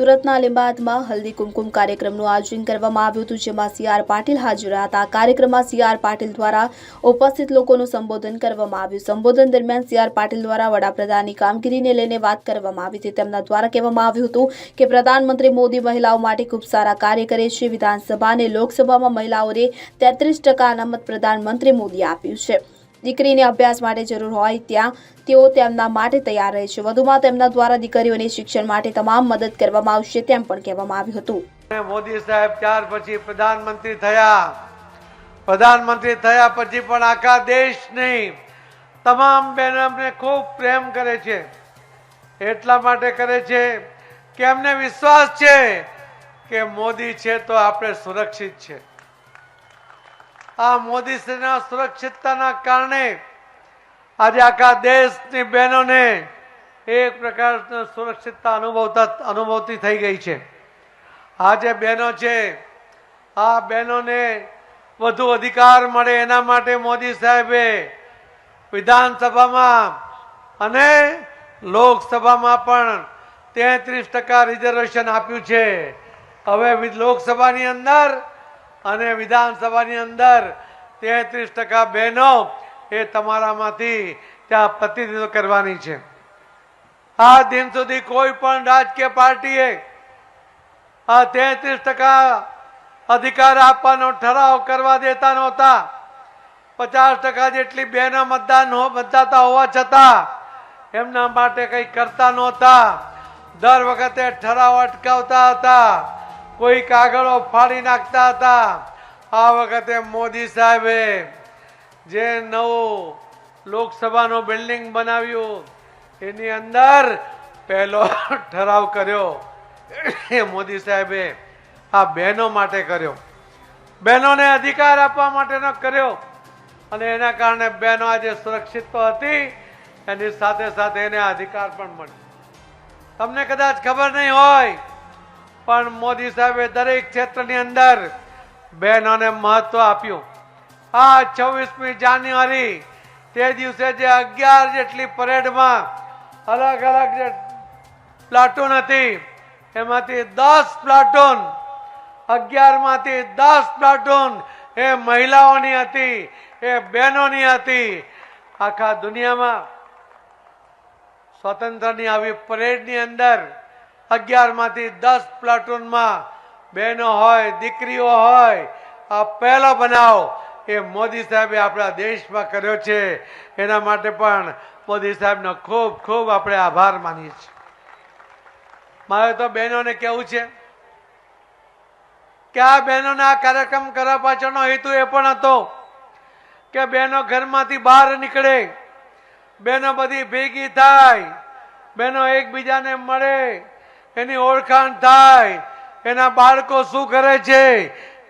સુરતના લીંબાદમાં હલ્દી કુમકુમ કાર્યક્રમનું આયોજન કરવામાં આવ્યું હતું, જેમાં સી આર પાટીલ હાજર હતા. કાર્યક્રમમાં સી આર પાટીલ દ્વારા ઉપસ્થિત લોકોનું સંબોધન કરવામાં આવ્યું. સંબોધન દરમિયાન સી આર પાટીલ દ્વારા વડાપ્રધાનની કામગીરીને લઈને વાત કરવામાં આવી હતી. તેમના દ્વારા કહેવામાં આવ્યું હતું કે, પ્રધાનમંત્રી મોદી મહિલાઓ માટે ખૂબ સારા કાર્ય કરે છે. વિધાનસભા અને લોકસભામાં મહિલાઓને તેત્રીસ ટકા અનામત પ્રધાનમંત્રી મોદીએ આપ્યું છે. દીકરીને અભ્યાસ માટે જરૂર હોય ત્યાં તેઓ તેમના માટે તૈયાર રહે છે. વધુમાં તેમના દ્વારા દીકરીઓને શિક્ષણ માટે તમામ મદદ કરવામાં આવશે તેમ પણ કહેવામાં આવ્યું હતું. મોદી સાહેબ ત્યાર પછી પ્રધાનમંત્રી થયા. પ્રધાનમંત્રી થયા પછી પણ આખા દેશ નહીં, તમામ બહેનો અમને ખૂબ પ્રેમ કરે છે. એટલા માટે કરે છે કે એમને વિશ્વાસ છે કે મોદી છે તો આપણે સુરક્ષિત છે. આ મોદીશ્રીના સુરક્ષિતતાના કારણે આજે આખા દેશની બહેનોને એક પ્રકારની સુરક્ષિતતા અનુભવતા અનુભવતી થઈ ગઈ છે. આ જે બહેનો છે, આ બહેનોને વધુ અધિકાર મળે એના માટે મોદી સાહેબે વિધાનસભામાં અને લોકસભામાં પણ તેત્રીસ ટકા રિઝર્વેશન આપ્યું છે. હવે લોકસભાની અંદર અને વિધાનસભાની અંદર તેત્રીસ ટકા બહેનો એ તમારામાંથી ત્યાં પ્રતિનિધિત્વ કરવાની છે. આ દિન સુધી કોઈ પણ રાજકીય પાર્ટીએ આ તેત્રીસ ટકા અધિકાર આપવાનો ઠરાવ કરવા દેતા નહોતા. પચાસ ટકા જેટલી બહેનો મતદાન મતદાતા હોવા છતાં એમના માટે કંઈ કરતા નહોતા. દર વખતે ઠરાવ અટકાવતા હતા. કોઈ કાગળો ફાડી નાખતા હતા. આ વખતે મોદી સાહેબે જે નવું લોકસભાનું બિલ્ડિંગ બનાવ્યું, એની અંદર પહેલો ઠરાવ કર્યો. એ મોદી સાહેબે આ બહેનો માટે કર્યો. બહેનોને અધિકાર આપવા માટેનો કર્યો. અને એના કારણે બહેનો આજે સુરક્ષિત તો હતી, એની સાથે સાથે એને અધિકાર પણ મળ્યો. તમને કદાચ ખબર નહીં હોય પણ મોદી સાહેબે દરેક ક્ષેત્રની અંદર બહેનોને મહત્વ આપ્યું. આ છવ્વીસમી જાન્યુઆરી તે દિવસે જે અગિયાર જેટલી પરેડમાં અલગ અલગ જે પ્લાટૂન હતી, એમાંથી દસ પ્લાટૂન, અગિયારમાંથી દસ પ્લાટૂન એ મહિલાઓની હતી, એ બહેનોની હતી. આખા દુનિયામાં સ્વતંત્રની આવી પરેડની અંદર અગિયારમાંથી દસ પ્લાટૂનમાં બહેનો હોય, દીકરીઓ હોય, આ પહેલો બનાવ એ મોદી સાહેબે આપણા દેશમાં કર્યો છે. એના માટે પણ મોદી સાહેબનો ખૂબ ખૂબ આપણે આભાર માનીએ છીએ. મારે તો બહેનોને કહેવું છે કે આ બહેનોને આ કાર્યક્રમ કરવા પાછળનો હેતુ એ પણ હતો કે બહેનો ઘરમાંથી બહાર નીકળે, બહેનો બધી ભેગી થાય, બહેનો એકબીજાને મળે એની ઓળખાણ થાય. એના બાળકો શું કરે છે?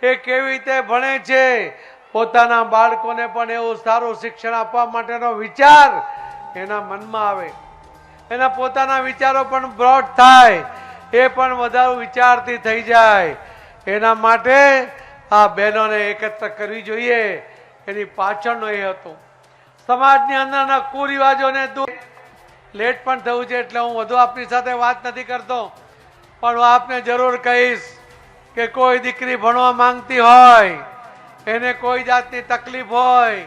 એ કેવી રીતે ભણે છે? પોતાના બાળકોને પણ એવું સારું શિક્ષણ આપવા માટેનો વિચાર એના મનમાં આવે. એના પોતાના વિચારો પણ બ્રોડ થાય. એ પણ વધારે વિચારથી થઈ જાય. એના માટે આ બહેનોને એકત્ર કરવી જોઈએ. એની પાછળનો એ હતો. સમાજની અંદરના કુરિવાજોને દૂર લેટ પણ થયું છે એટલે હું વધુ આપની સાથે વાત નથી કરતો. પણ હું આપને જરૂર કહીશ કે કોઈ દીકરી ભણવા માંગતી હોય, એને કોઈ જાતની તકલીફ હોય,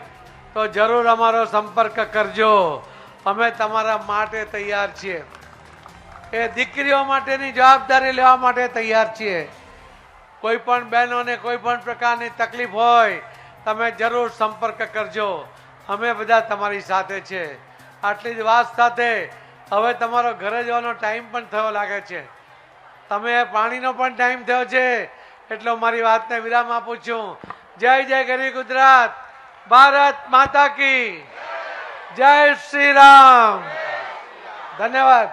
તો જરૂર અમારો સંપર્ક કરજો. અમે તમારા માટે તૈયાર છીએ. એ દીકરીઓ માટેની જવાબદારી લેવા માટે તૈયાર છીએ. કોઈ પણ બહેનોને કોઈ પણ પ્રકારની તકલીફ હોય, તમે જરૂર સંપર્ક કરજો. અમે બધા તમારી સાથે છે. આટલી જ વાત સાથે હવે તમારો ઘરે જવાનો ટાઈમ પણ થયો લાગે છે. તમે પાણીનો પણ ટાઈમ થયો છે. એટલો મારી વાતને વિરામ આપું છું. જય જય ગરી ગુજરાત. ભારત માતા કી. જય શ્રી રામ ધન્યવાદ.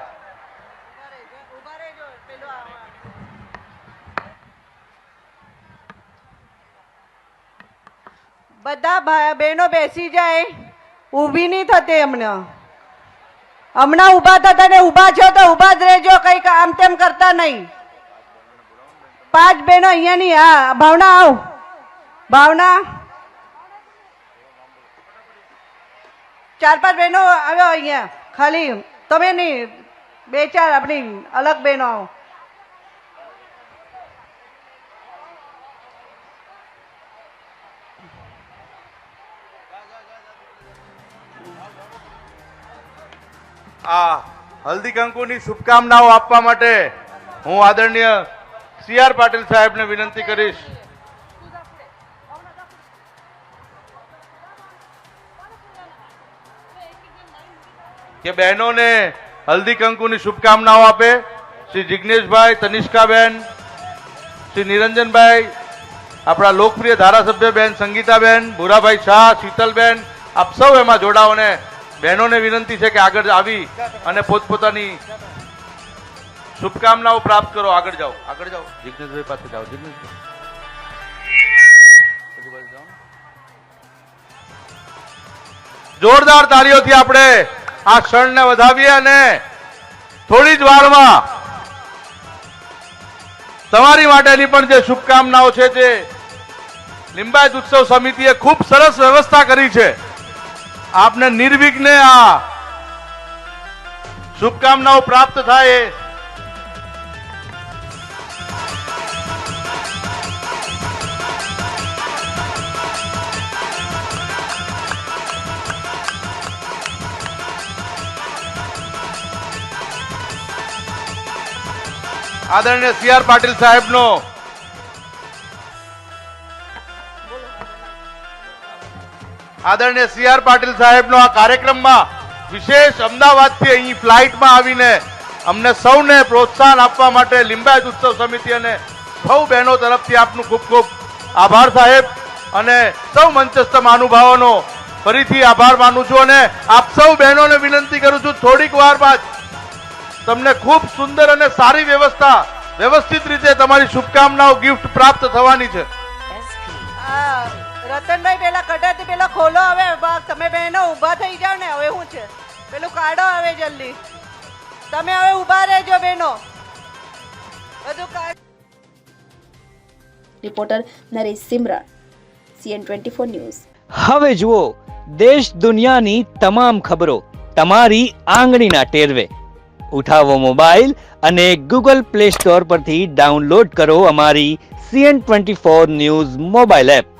બધા બહેનો બેસી જાય. ઊભી નહીં થતી એમને. હમણાં ઊભા થતા ને ઊભા છો તો ઊભા જ રહેજો કઈ આમ તેમ કરતા નહીં. પાંચ બહેનો અહીંયાની, હા, ભાવના આવ. ભાવના. ચાર પાંચ બહેનો આવ્યો અહીંયા, ખાલી. તમે નહીં, બે ચાર આપણી અલગ બહેનો આવો. આ હલ્દી કંકુની શુભકામનાઓ આપવા માટે હું આદરણીય સી આર પાટીલ સાહેબને વિનંતી કરીશ. કે બહેનોને હલ્દી કંકુની શુભકામનાઓ આપે. શ્રી જિજ્ઞેશભાઈ તનિષ્કાબેન, શ્રી નિરંજનભાઈ, આપણા લોકપ્રિય ધારાસભ્ય બેન સંગીતાબેન, ભૂરાભાઈ શાહ, શીતલબેન, આપ સૌ એમાં જોડાઓ ને બહેનોને વિનંતી છે કે આગળ આવી અને પોતપોતાની શુભકામનાઓ પ્રાપ્ત કરો. આગળ જાઓ. આગળ જાઓ. જિજ્ઞેશભાઈ પાસે જાઓ. જાઓ. જોરદાર તાળીઓથી આપણે આ ક્ષણને વધાવીએ અને થોડી જ વારમાં તમારી માટેની પણ જે શુભકામનાઓ છે તે લિંબાયત ઉત્સવ સમિતિએ ખૂબ સરસ વ્યવસ્થા કરી છે. આપને નિર્વિઘ્ને આ શુભકામનાઓ પ્રાપ્ત થાય. આદરણીય સી આર પાટીલ સાહેબનો આદરણીય સી આર પાટીલ સાહેબનો આ કાર્યક્રમમાં વિશેષ અમદાવાદથી અહીં ફ્લાઇટમાં આવીને અમને સૌને પ્રોત્સાહન આપવા માટે લિંબાયત ઉત્સવ સમિતિ અને સૌ બહેનો તરફથી આપનું ખૂબ ખૂબ આભાર સાહેબ અને સૌ મંચસ્થ મહાનુભાવોનો ફરીથી આભાર માનું છું અને આપ સૌ બહેનોને વિનંતી કરું છું થોડીક વાર બાદ તમને ખૂબ સુંદર અને સારી વ્યવસ્થા, વ્યવસ્થિત રીતે તમારી શુભકામનાઓ, ગિફ્ટ પ્રાપ્ત થવાની છે. રતનભાઈ પેલા કટાતી પેલા ખોલો હવે. બા- તમે બહેનો ઊભા થઈ જાઓ ને હવે શું છે? પેલું કાઢો હવે જલ્દી. તમે હવે ઊભા રહેજો બહેનો. બધું કાઢ reporter Naresh Simran CN twenty four news. હવે જુઓ દેશ દુનિયાની તમામ ખબરો તમારી આંગળીના ટેરવે. ઉઠાવો મોબાઈલ અને ગૂગલ પ્લે સ્ટોર પરથી ડાઉનલોડ કરો અમારી CN twenty four news mobile app.